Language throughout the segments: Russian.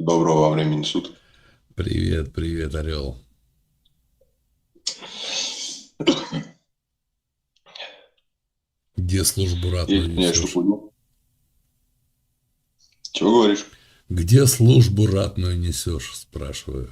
Доброго времени суток. Привет, привет, Орел. Где службу ратную Есть несешь? Чего говоришь? Где службу ратную несешь, спрашиваю.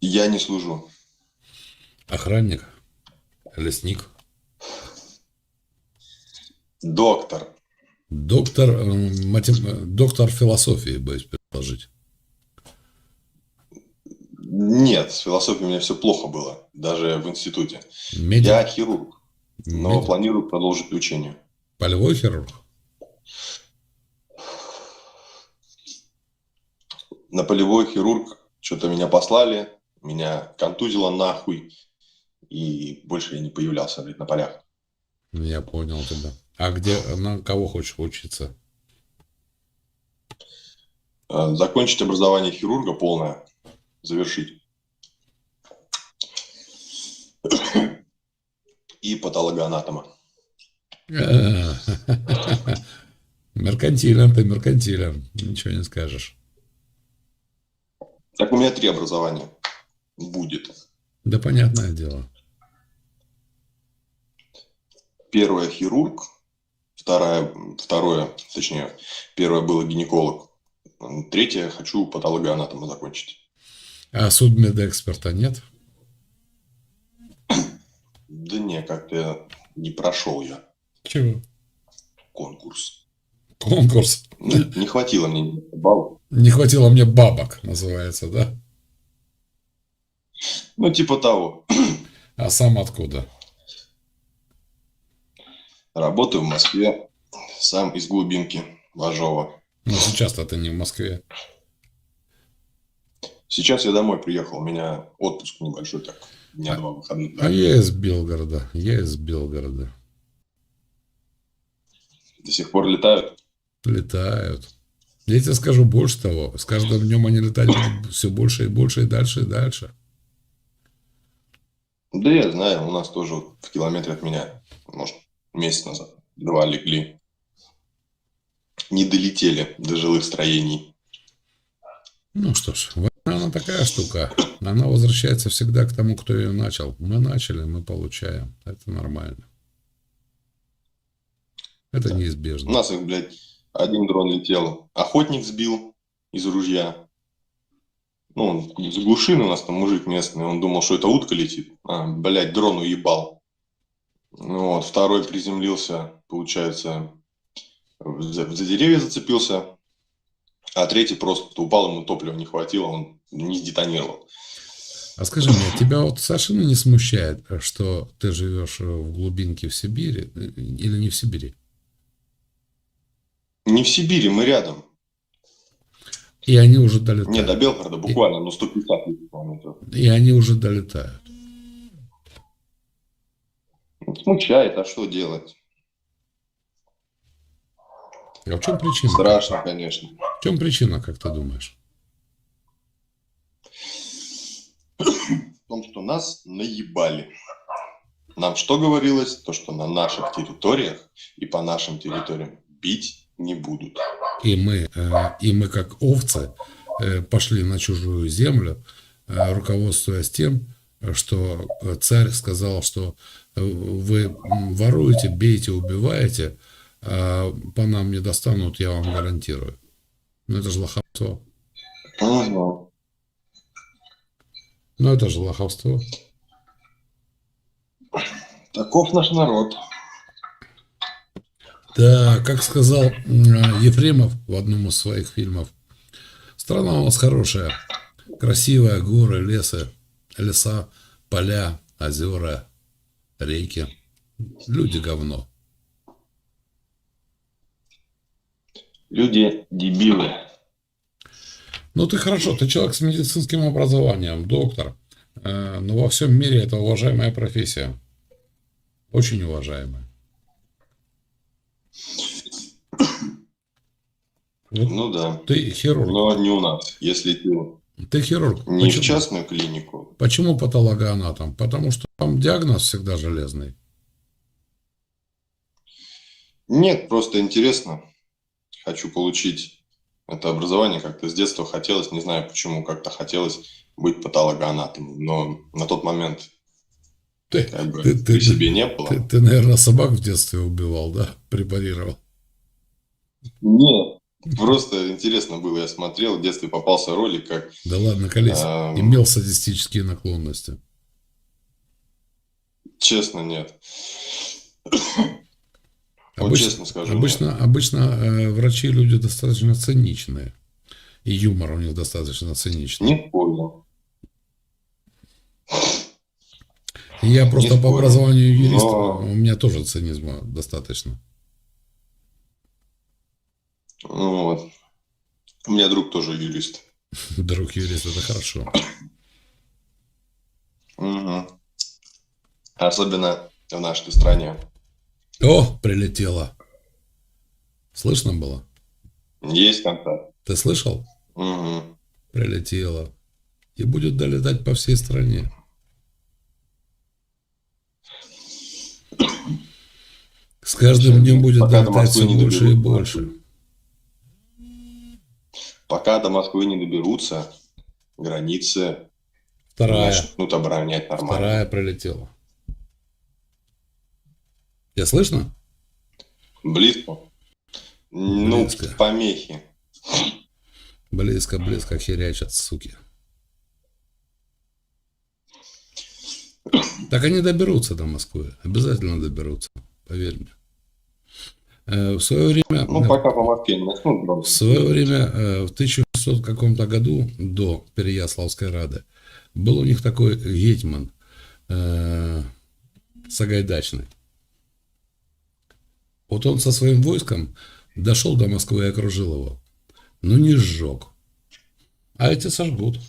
Я не служу. Охранник? Лесник? Доктор. Доктор, э, матем- э, доктор философии, боюсь предложить. Нет, с философией у меня все плохо было, даже в институте. Медик? Я хирург, но Медик? планирую продолжить учение. Полевой хирург? На полевой хирург что-то меня послали, меня контузило нахуй, и больше я не появлялся на полях. Я понял тебя. А где, на кого хочешь учиться? Э, Закончить образование хирурга полное, завершить. И патологоанатома. Меркантилен ты, меркантилен. Ничего не скажешь. Так у меня три образования будет. Да понятное дело. Первое хирург, второе, второе, точнее, первое было гинеколог, третье хочу патологоанатома закончить. А судмедэксперта нет? Да не, как-то не прошел я Чего? конкурс. Конкурс. Не, не хватило мне баллов. Не хватило мне бабок, называется, да? Ну, типа того. А сам откуда? Работаю в Москве, сам из глубинки Ложова. Ну, сейчас-то ты не в Москве. Сейчас я домой приехал, у меня отпуск небольшой так, дня два выходных. А я из Белгорода. Я из Белгорода. До сих пор летают. Летают. Я тебе скажу больше того. С каждым днем они будут все больше и больше, и дальше, и дальше. Да я знаю, у нас тоже в километре от меня, может, месяц назад, два легли. Не долетели до жилых строений. Ну что ж, она такая штука. Она возвращается всегда к тому, кто ее начал. Мы начали, мы получаем. Это нормально. Это У неизбежно. нас их, блядь, один дрон летел, охотник сбил из ружья. Ну, он из глушины у нас там мужик местный, он думал, что это утка летит. А, блядь, дрон уебал. Ну вот, второй приземлился, получается, за, за деревья зацепился, а третий просто упал, ему топлива не хватило, он не сдетонировал. А скажи мне, тебя вот совершенно не смущает, что ты живешь в глубинке в Сибири или не в Сибири? Не в Сибири, мы рядом. И они уже долетают. Не, до Белгорода буквально, ну, 150 километров. И они уже долетают. Смущает, а что делать? А в чем причина? Страшно, конечно. В чем причина, как ты думаешь? В том, что нас наебали. Нам что говорилось? То, что на наших территориях и по нашим территориям бить не будут. И мы, э, и мы как овцы э, пошли на чужую землю, э, руководствуясь тем, что э, царь сказал, что э, вы воруете, бейте, убиваете, а по нам не достанут, я вам гарантирую. Ну это же лоховство. Ага. Ну это же лоховство. Таков наш народ. Да, как сказал м, Ефремов в одном из своих фильмов, страна у нас хорошая, красивая, горы, лесы, леса, поля, озера, реки, люди говно. Люди дебилы. Ну ты хорошо, ты человек с медицинским образованием, доктор, э, но во всем мире это уважаемая профессия, очень уважаемая. Вот Ну да. ты хирург, Но не у нас. Если идти ты хирург. не в Почему? частную клинику, Почему патологоанатом? Потому что там диагноз всегда железный. нет, просто интересно. Хочу получить Это образование как-то с детства хотелось, не знаю почему, как-то хотелось быть патологоанатомом. Но на тот момент Ты, как бы ты, ты, себе не было. ты, ты, наверное, собак в детстве убивал, да? Препарировал. Нет, просто интересно было, я смотрел, в детстве попался ролик, как... Да ладно, колись. эм, Имел садистические наклонности. Честно, нет. Вот Обычно, честно скажу, обычно, обычно э, врачи люди достаточно циничные. И юмор у них достаточно циничный. Не понял. Я просто Не по спорю. образованию юриста, Но- у меня тоже цинизма достаточно. Ну вот. У меня друг тоже юрист. Друг юрист, это хорошо. Мгм. Особенно в нашей стране. О, прилетело. Слышно было? Есть контакт. Ты слышал? Мгм. Прилетело. И будет долетать по всей стране. С каждым днем будет Пока до долетать все больше и больше. Пока до Москвы не доберутся, границы Вторая. начнут оборонять нормально. Вторая прилетела. Тебя слышно? Близко. Ну, Близко. помехи. Близко-близко херячат, суки. Так они доберутся до Москвы. Обязательно доберутся. Поверь мне. Э, В свое время... Ну, пока по Москве не начнут. В свое время, э, в 1600 каком-то году, до Переяславской Рады, был у них такой гетьман э, Сагайдачный. Вот он со своим войском дошел до Москвы и окружил его. Но не сжег. А эти сожгут.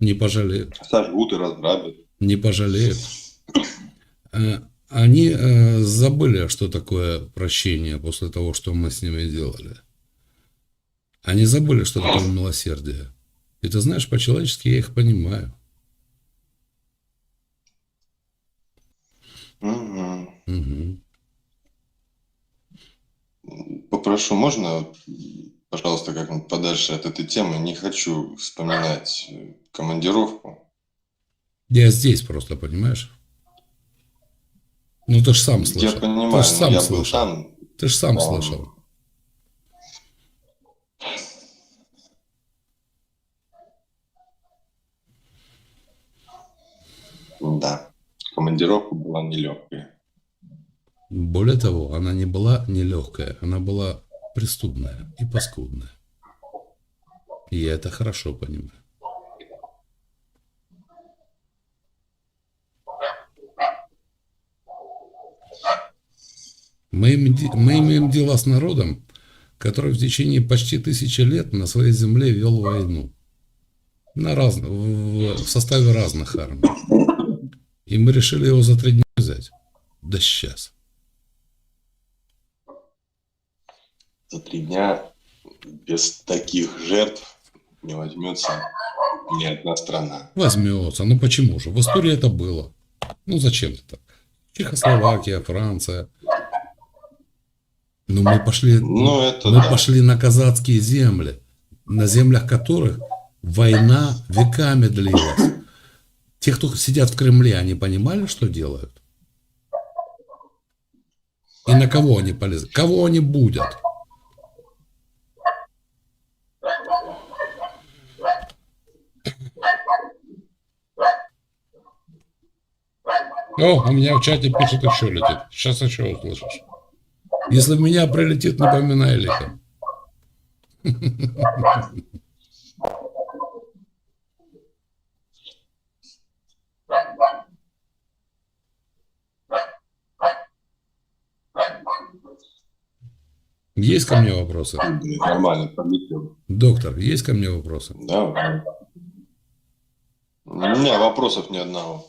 Не пожалеют. Сожгут и разграбят. Не пожалеют. Они э, забыли, что такое прощение после того, что мы с ними делали. Они забыли, что такое милосердие. И ты знаешь, по-человечески я их понимаю. Мгм. Попрошу, можно, пожалуйста, как-нибудь подальше от этой темы? Не хочу вспоминать э, командировку. Я здесь просто, понимаешь? Ну, ты же сам слышал. Я понимаю, ты же но сам я слышал. там. Ты же сам Да. слышал. Да, командировка была нелегкая. Более того, она не была нелегкая, она была преступная и паскудная. И я это хорошо понимаю. Мы, имеем дело с народом, который в течение почти тысячи лет на своей земле вел войну. На раз... в, в составе разных армий. И мы решили его за три дня взять. Да сейчас. За три дня без таких жертв не возьмется ни одна страна. Возьмется. Ну почему же? В истории это было. Ну зачем это так? Чехословакия, Франция. Ну мы пошли, Ну, это мы да. пошли на казацкие земли, на землях которых война веками длилась. Те, кто сидят в Кремле, они понимали, что делают? И на кого они полезли? Кого они будут? О, у меня в чате пишет еще летит. Сейчас еще услышишь. Если в меня прилетит, напоминай лихом. Есть ко мне вопросы? Нормально, пролетел. Доктор, есть ко мне вопросы? Да. У меня вопросов ни одного.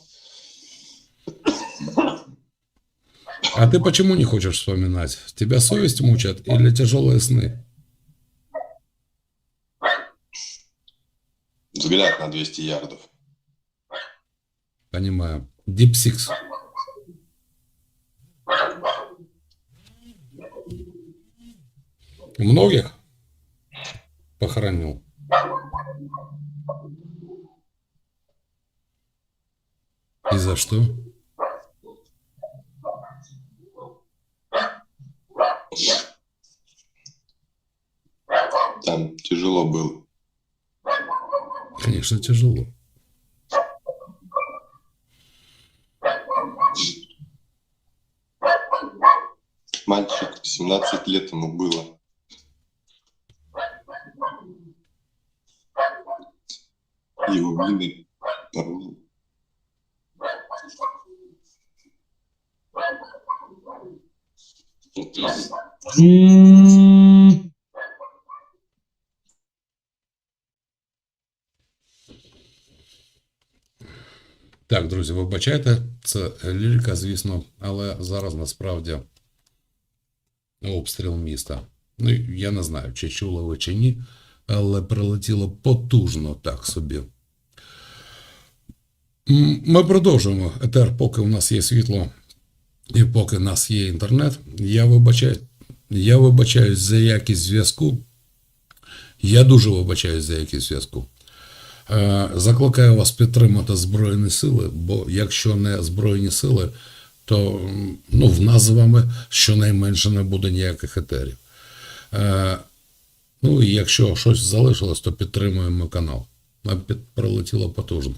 А ты почему не хочешь вспоминать? Тебя совесть мучат или тяжелые сны? Взгляд на 200 ярдов. Понимаю. Deep Six. Многих похоронил. И за что? Там тяжело было. Конечно, тяжело. Мальчик, 17 лет ему было. И убили. порвали. Так, друзі, вибачайте, це лірика, звісно, але зараз насправді обстріл міста. Ну, я не знаю, чи чули ви чи ні, але прилетіло потужно так собі. Ми продовжуємо етер, поки у нас є світло і поки у нас є інтернет. Я вибачаю, я вибачаюсь за якість зв'язку. Я дуже вибачаюсь за якість зв'язку. Е, Закликаю вас підтримати Збройні Сили, бо якщо не Збройні Сили, то ну, в нас з вами щонайменше не буде ніяких етерів. Е, Ну і якщо щось залишилось, то підтримуємо канал. Нам прилетіло потужно.